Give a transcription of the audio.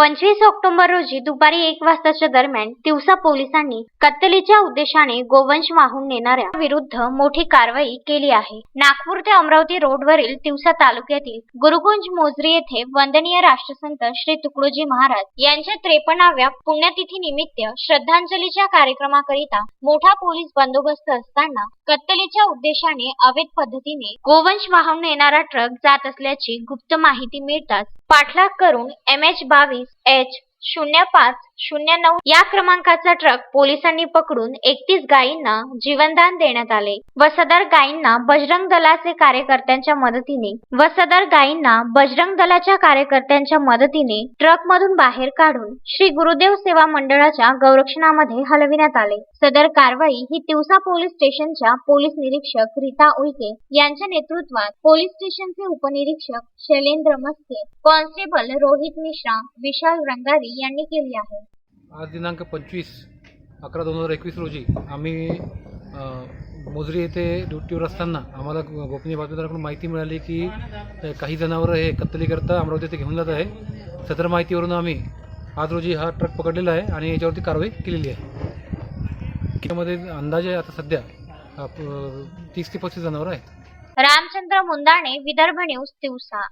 पंचवीस ऑक्टोबर रोजी दुपारी एक वाजताच्या दरम्यान तिवसा पोलिसांनी कत्तलीच्या उद्देशाने गोवंश वाहून नेणाऱ्या विरुद्ध मोठी कारवाई केली आहे. नागपूर ते अमरावती रोडवरील तिवसा तालुक्यातील गुरुकुंज मोजरी येथे वंदनीय राष्ट्रसंत श्री तुकडोजी महाराज यांच्या त्रेपन्नाव्या पुण्यतिथी निमित्त श्रद्धांजलीच्या कार्यक्रमाकरिता मोठा पोलीस बंदोबस्त असताना कत्तलीच्या उद्देशाने अवैध पद्धतीने गोवंश वाहून नेणारा ट्रक जात असल्याची गुप्त माहिती मिळताच पाठलाग करून एम एच बावीस एच शून्य पाच शून्य नऊ या क्रमांकाचा ट्रक पोलिसांनी पकडून एकतीस गायींना जीवनदान देण्यात आले. व सदर गायींना बजरंग दलाचे कार्यकर्त्यांच्या मदतीने व सदर गायींना बजरंग दलाच्या कार्यकर्त्यांच्या मदतीने ट्रक मधून बाहेर काढून श्री गुरुदेव सेवा मंडळाच्या गौरक्षणामध्ये हलविण्यात आले. सदर कारवाई ही तिवसा पोलीस स्टेशनच्या पोलीस निरीक्षक रीता उईके यांच्या नेतृत्वात पोलीस स्टेशनचे उपनिरीक्षक शैलेंद्र मस्के कॉन्स्टेबल रोहित मिश्रा विशाल रंगारी यांनी केली आहे. आज दिनांक पंचवीस अकरा दोन हजार एकवीस रोजी आम्ही मोजरी येथे ड्युटीवर असताना आम्हाला गोपनीय बातमीदाराकडून माहिती मिळाली की काही जनावरं हे कत्तलीकरता अमरावती येथे घेऊन जात आहे. सदर माहितीवरून आम्ही आज रोजी हा ट्रक पकडलेला आहे आणि याच्यावरती कारवाई केलेली आहे. त्यामध्ये अंदाजे आता सध्या तीस ते पस्तीस जनावरं आहेत. रामचंद्र मुंदाणे विदर्भ न्यूज दिवसा